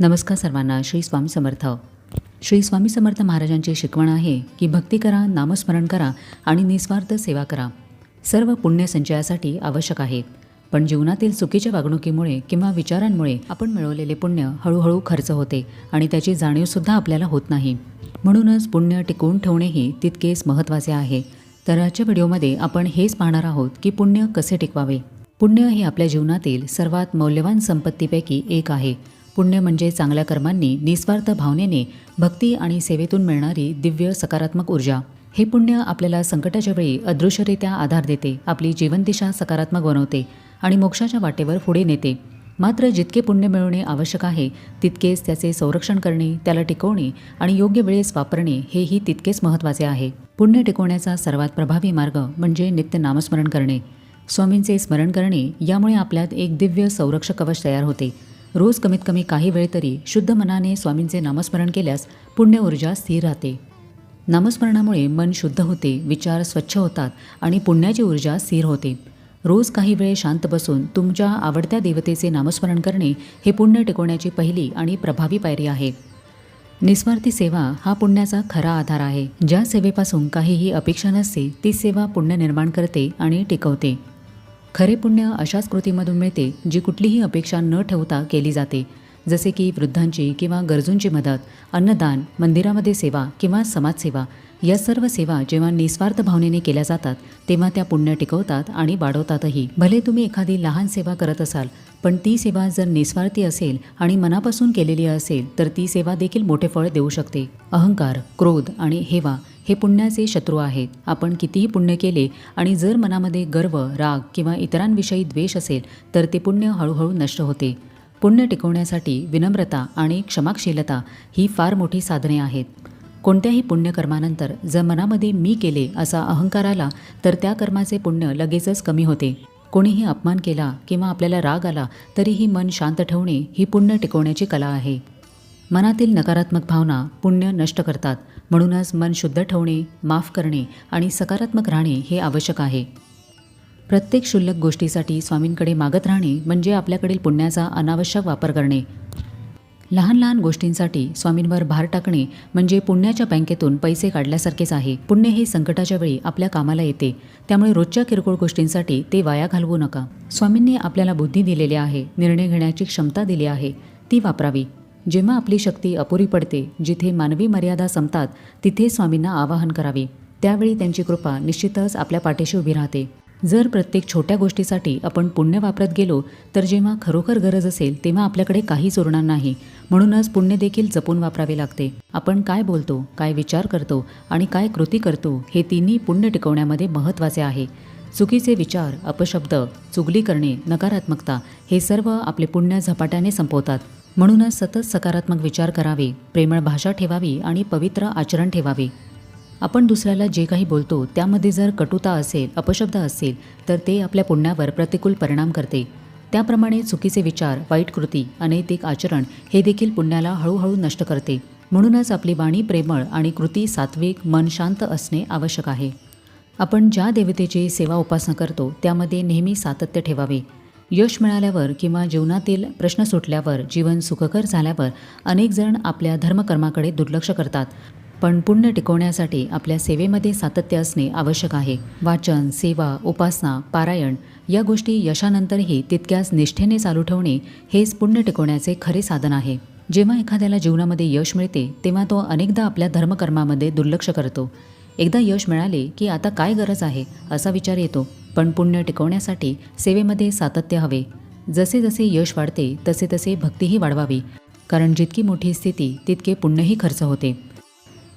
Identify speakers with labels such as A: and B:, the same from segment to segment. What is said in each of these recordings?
A: नमस्कार सर्वांना श्री स्वामी समर्थ. श्री स्वामी समर्थ महाराजांची शिकवण आहे की भक्ती करा नामस्मरण करा आणि निस्वार्थ सेवा करा. सर्व पुण्य संचयासाठी आवश्यक आहे. पण जीवनातील चुकीच्या वागणुकीमुळे किंवा विचारांमुळे आपण मिळवलेले पुण्य हळूहळू खर्च होते आणि त्याची जाणीवसुद्धा आपल्याला होत नाही. म्हणूनच पुण्य टिकवून ठेवणेही तितकेच महत्त्वाचे आहे. तर आजच्या व्हिडिओमध्ये आपण हेच पाहणार आहोत की पुण्य कसे टिकवावे. पुण्य हे आपल्या जीवनातील सर्वात मौल्यवान संपत्तीपैकी एक आहे. पुण्य म्हणजे चांगल्या कर्मांनी निस्वार्थ भावनेने भक्ती आणि सेवेतून मिळणारी दिव्य सकारात्मक ऊर्जा. हे पुण्य आपल्याला संकटाच्या वेळी अदृश्यरित्या आधार देते आपली जीवनदिशा सकारात्मक बनवते आणि मोक्षाच्या वाटेवर पुढे नेते. मात्र जितके पुण्य मिळवणे आवश्यक आहे तितकेच त्याचे संरक्षण करणे त्याला टिकवणे आणि योग्य वेळेस वापरणे हेही तितकेच महत्त्वाचे आहे. पुण्य टिकवण्याचा सर्वात प्रभावी मार्ग म्हणजे नित्य नामस्मरण करणे. स्वामींचे स्मरण करणे यामुळे आपल्यात एक दिव्य संरक्षक कवच तयार होते. रोज कमीत कमी काही वेळ तरी शुद्ध मनाने स्वामींचे नामस्मरण केल्यास पुण्य ऊर्जा स्थिर राहते. नामस्मरणामुळे मन शुद्ध होते विचार स्वच्छ होतात आणि पुण्याची ऊर्जा स्थिर होते. रोज काही वेळ शांत बसून तुमच्या आवडत्या देवतेचे नामस्मरण करणे हे पुण्य टिकवण्याची पहिली आणि प्रभावी पायरी आहे. निस्वार्थी सेवा हा पुण्याचा खरा आधार आहे. ज्या सेवेपासून काहीही अपेक्षा नसते ती सेवा पुण्य निर्माण करते आणि टिकवते. खरे पुण्य अशाच कृतीमधून मिळते जी कुठलीही अपेक्षा न ठेवता केली जाते. जसे की वृद्धांची किंवा गरजूंची मदत अन्नदान मंदिरामध्ये सेवा किंवा समाजसेवा या सर्व सेवा जेव्हा निस्वार्थ भावनेने केल्या जातात तेव्हा त्या पुण्य टिकवतात आणि वाढवतातही. भले तुम्ही एखादी लहान सेवा करत असाल पण ती सेवा जर निस्वार्थी असेल आणि मनापासून केलेली असेल तर ती सेवा देखील मोठे फळ देऊ शकते. अहंकार क्रोध आणि हेवा हे पुण्याचे शत्रू आहेत. आपण कितीही पुण्य केले आणि जर मनामध्ये गर्व राग किंवा इतरांविषयी द्वेष असेल तर ते पुण्य हळूहळू नष्ट होते. पुण्य टिकवण्यासाठी विनम्रता आणि क्षमाशीलता ही फार मोठी साधने आहेत. कोणत्याही पुण्यकर्मानंतर जर मनामध्ये मी केले असा अहंकार आला तर त्या कर्माचे पुण्य लगेचच कमी होते. कोणीही अपमान केला किंवा आपल्याला राग आला तरीही मन शांत ठेवणे ही पुण्य टिकवण्याची कला आहे. मनातील नकारात्मक भावना पुण्य नष्ट करतात. म्हणूनच मन शुद्ध ठेवणे माफ करणे आणि सकारात्मक राहणे हे आवश्यक आहे. प्रत्येक क्षुल्लक गोष्टीसाठी स्वामींकडे मागत राहणे म्हणजे आपल्याकडील पुण्याचा अनावश्यक वापर करणे. लहान लहान गोष्टींसाठी स्वामींवर भार टाकणे म्हणजे पुण्याच्या बँकेतून पैसे काढल्यासारखेच आहे. पुण्य हे संकटाच्या वेळी आपल्या कामाला येते. त्यामुळे रोजच्या किरकोळ गोष्टींसाठी ते वाया घालवू नका. स्वामींनी आपल्याला बुद्धी दिलेली आहे निर्णय घेण्याची क्षमता दिली आहे ती वापरावी. जेव्हा आपली शक्ती अपुरी पडते जिथे मानवी मर्यादा संपतात तिथे स्वामींना आवाहन करावे. त्यावेळी त्यांची कृपा निश्चितच आपल्या पाठीशी उभी राहते. जर प्रत्येक छोट्या गोष्टीसाठी आपण पुण्य वापरत गेलो तर जेव्हा खरोखर गरज असेल तेव्हा आपल्याकडे काहीच उरणार नाही. म्हणूनच पुण्य देखील जपून वापरावे लागते. आपण काय बोलतो काय विचार करतो आणि काय कृती करतो हे तिन्ही पुण्य टिकवण्यामध्ये महत्त्वाचे आहे. चुकीचे विचार अपशब्द चुगली करणे नकारात्मकता हे सर्व आपले पुण्य झपाट्याने संपवतात. म्हणूनच सतत सकारात्मक विचार करावे प्रेमळ भाषा ठेवावी आणि पवित्र आचरण ठेवावे. आपण दुसऱ्याला जे काही बोलतो त्यामध्ये जर कटुता असेल अपशब्द असेल तर ते आपल्या पुण्यावर प्रतिकूल परिणाम करते. त्याप्रमाणे चुकीचे विचार वाईट कृती अनैतिक आचरण हे देखील पुण्याला हळूहळू नष्ट करते. म्हणूनच आपली वाणी प्रेमळ आणि कृती सात्विक मन शांत असणे आवश्यक आहे. आपण ज्या देवतेची सेवा उपासना करतो त्यामध्ये नेहमी सातत्य ठेवावे. यश मिळाल्यावर किंवा जीवनातील प्रश्न सुटल्यावर जीवन सुखकर झाल्यावर अनेक जण आपल्या धर्मकर्माकडे दुर्लक्ष करतात. पण पुण्य टिकवण्यासाठी आपल्या सेवेमध्ये सातत्य असणे आवश्यक आहे. वाचन सेवा उपासना पारायण या गोष्टी यशानंतरही तितक्याच निष्ठेने चालू ठेवणे हेच पुण्य टिकवण्याचे खरे साधन आहे. जेव्हा एखाद्याला जीवनामध्ये यश मिळते तेव्हा तो अनेकदा आपल्या धर्मकर्मामध्ये दुर्लक्ष करतो. एकदा यश मिळाले की आता काय गरज आहे असा विचार येतो. पण पुण्य टिकवण्यासाठी सेवेमध्ये सातत्य हवे. जसे जसे यश वाढते तसे तसे भक्तीही वाढवावी. कारण जितकी मोठी स्थिती तितके पुण्यही खर्च होते.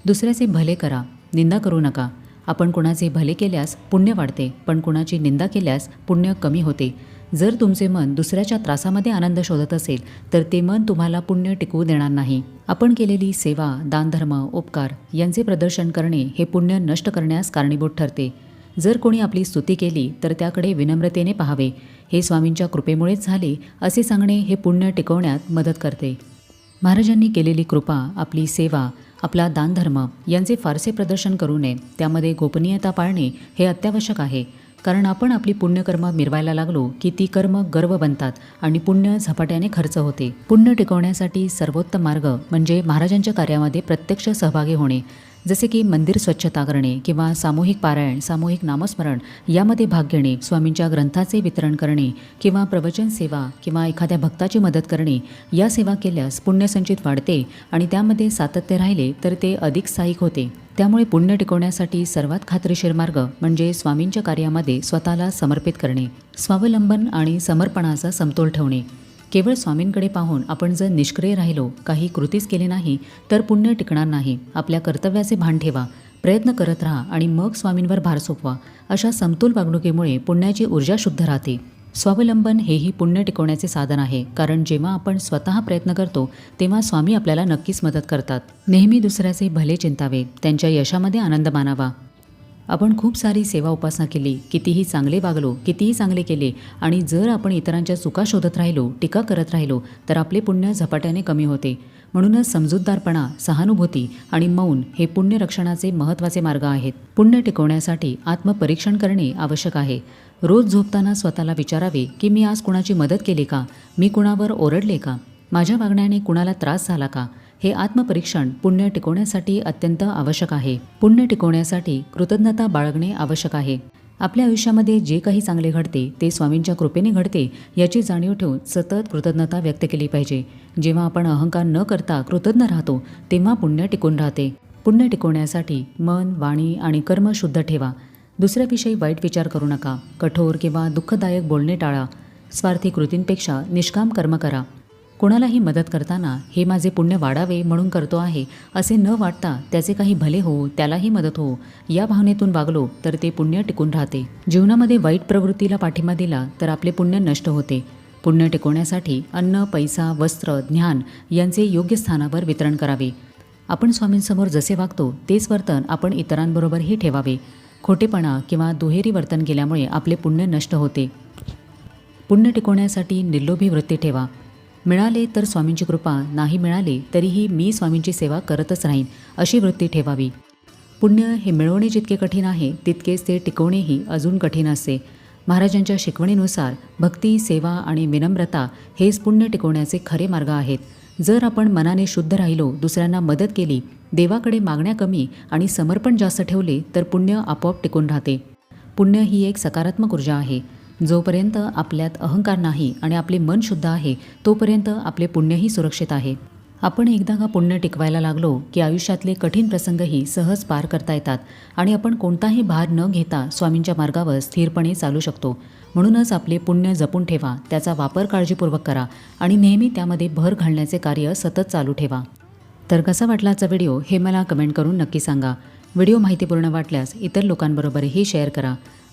A: दुसऱ्याचे भले करा निंदा करू नका. आपण कुणाचे भले केल्यास पुण्य वाढते पण कुणाची निंदा केल्यास पुण्य कमी होते. जर तुमचे मन दुसऱ्याच्या त्रासामध्ये आनंद शोधत असेल तर ते मन तुम्हाला पुण्य टिकवू देणार नाही. आपण केलेली सेवा दानधर्म उपकार यांचे प्रदर्शन करणे हे पुण्य नष्ट करण्यास कारणीभूत ठरते. जर कोणी आपली स्तुती केली तर त्याकडे विनम्रतेने पाहावे. हे स्वामींच्या कृपेमुळेच झाले असे सांगणे हे पुण्य टिकवण्यात मदत करते. महाराजांनी केलेली कृपा आपली सेवा आपला दानधर्म यांचे फारसे प्रदर्शन करू नये. त्यामध्ये गोपनीयता पाळणे हे अत्यावश्यक आहे. कारण आपण आपली पुण्यकर्म मिरवायला लागलो की ती कर्म गर्व बनतात आणि पुण्य झपाट्याने खर्च होते. पुण्य टिकवण्यासाठी सर्वोत्तम मार्ग म्हणजे महाराजांच्या कार्यामध्ये प्रत्यक्ष सहभागी होणे. जसे की मंदिर स्वच्छता करणे किंवा सामूहिक पारायण सामूहिक नामस्मरण यामध्ये भाग घेणे स्वामींच्या ग्रंथाचे वितरण करणे किंवा प्रवचन सेवा किंवा एखाद्या भक्ताची मदत करणे या सेवा केल्यास पुण्यसंचित वाढते आणि त्यामध्ये सातत्य राहिले तर ते अधिक स्थायिक होते. त्यामुळे पुण्य टिकवण्यासाठी सर्वात खात्रीशीर मार्ग म्हणजे स्वामींच्या कार्यामध्ये स्वतःला समर्पित करणे स्वावलंबन आणि समर्पणाचा समतोल ठेवणे. केवळ स्वामींकडे पाहून आपण जर निष्क्रिय राहिलो काही कृतीच केली नाही तर पुण्य टिकणार नाही. आपल्या कर्तव्याचे भान ठेवा प्रयत्न करत राहा आणि मग स्वामींवर भार सोपवा. अशा समतोल वागणुकीमुळे पुण्याची ऊर्जा शुद्ध राहते. स्वावलंबन हेही पुण्य टिकवण्याचे साधन आहे कारण जेव्हा आपण स्वतः प्रयत्न करतो तेव्हा स्वामी आपल्याला नक्कीच मदत करतात. नेहमी दुसऱ्याचे भले चिंतावे त्यांच्या यशामध्ये आनंद मानावा. आपण खूप सारी सेवा उपासना केली कितीही चांगले वागलो कितीही चांगले केले आणि जर आपण इतरांच्या चुका शोधत राहिलो टीका करत राहिलो तर आपले पुण्य झपाट्याने कमी होते. म्हणूनच समजूतदारपणा सहानुभूती आणि मौन हे पुण्यरक्षणाचे महत्त्वाचे मार्ग आहेत. पुण्य टिकवण्यासाठी आत्मपरीक्षण करणे आवश्यक आहे. रोज झोपताना स्वतःला विचारावे की मी आज कुणाची मदत केली का? मी कुणावर ओरडले का? माझ्या वागण्याने कुणाला त्रास झाला का? हे आत्मपरीक्षण पुण्य टिकवण्यासाठी अत्यंत आवश्यक आहे. पुण्य टिकवण्यासाठी कृतज्ञता बाळगणे आवश्यक आहे. आपल्या आयुष्यामध्ये जे काही चांगले घडते ते स्वामींच्या कृपेने घडते याची जाणीव ठेवून सतत कृतज्ञता व्यक्त केली पाहिजे. जेव्हा आपण अहंकार न करता कृतज्ञ राहतो तेव्हा पुण्य टिकून राहते. पुण्य टिकवण्यासाठी मन वाणी आणि कर्म शुद्ध ठेवा. दुसऱ्याविषयी वाईट विचार करू नका. कठोर किंवा दुःखदायक बोलणे टाळा. स्वार्थी कृतींपेक्षा निष्काम कर्म करा. कोणालाही मदत करताना हे माझे पुण्य वाढावे म्हणून करतो आहे असे न वाटता त्याचे काही भले हो त्यालाही मदत हो. या भावनेतून वागलो तर ते पुण्य टिकून राहते. जीवनामध्ये वाईट प्रवृत्तीला पाठिंबा दिला तर आपले पुण्य नष्ट होते. पुण्य टिकवण्यासाठी अन्न पैसा वस्त्र ज्ञान यांचे योग्य स्थानावर वितरण करावे. आपण स्वामींसमोर जसे वागतो तेच वर्तन आपण इतरांबरोबरही ठेवावे. खोटेपणा किंवा दुहेरी वर्तन केल्यामुळे आपले पुण्य नष्ट होते. पुण्य टिकवण्यासाठी निर्लोभी वृत्ती ठेवा. मिळाले तर स्वामींची कृपा नाही मिळाले तरीही मी स्वामींची सेवा करतच राहीन अशी वृत्ती ठेवावी. पुण्य हे मिळवणे जितके कठीण आहे तितकेच ते टिकवणेही अजून कठीण असते. महाराजांच्या शिकवणीनुसार भक्ती सेवा आणि विनम्रता हेच पुण्य टिकवण्याचे खरे मार्ग आहेत. जर आपण मनाने शुद्ध राहिलो दुसऱ्यांना मदत केली देवाकडे मागण्या कमी आणि समर्पण जास्त ठेवले तर पुण्य आपोआप टिकून राहते. पुण्य ही एक सकारात्मक ऊर्जा आहे. जोपर्यंत आपल्यात अहंकार नाही आणि आपले मन शुद्ध आहे तोपर्यंत आपले पुण्यही सुरक्षित आहे. आपण एकदा का पुण्य टिकवायला लागलो की आयुष्यातले कठीण प्रसंगही सहज पार करता येतात आणि आपण कोणताही भार न घेता स्वामींच्या मार्गावर स्थिरपणे चालू शकतो. म्हणूनच आपले पुण्य जपून ठेवा त्याचा वापर काळजीपूर्वक करा आणि नेहमी त्यामध्ये भर घालण्याचे कार्य सतत चालू ठेवा. तर कसा वाटला आजचा व्हिडिओ हे मला कमेंट करून नक्की सांगा. व्हिडिओ माहितीपूर्ण वाटल्यास इतर लोकांबरोबरही शेअर करा.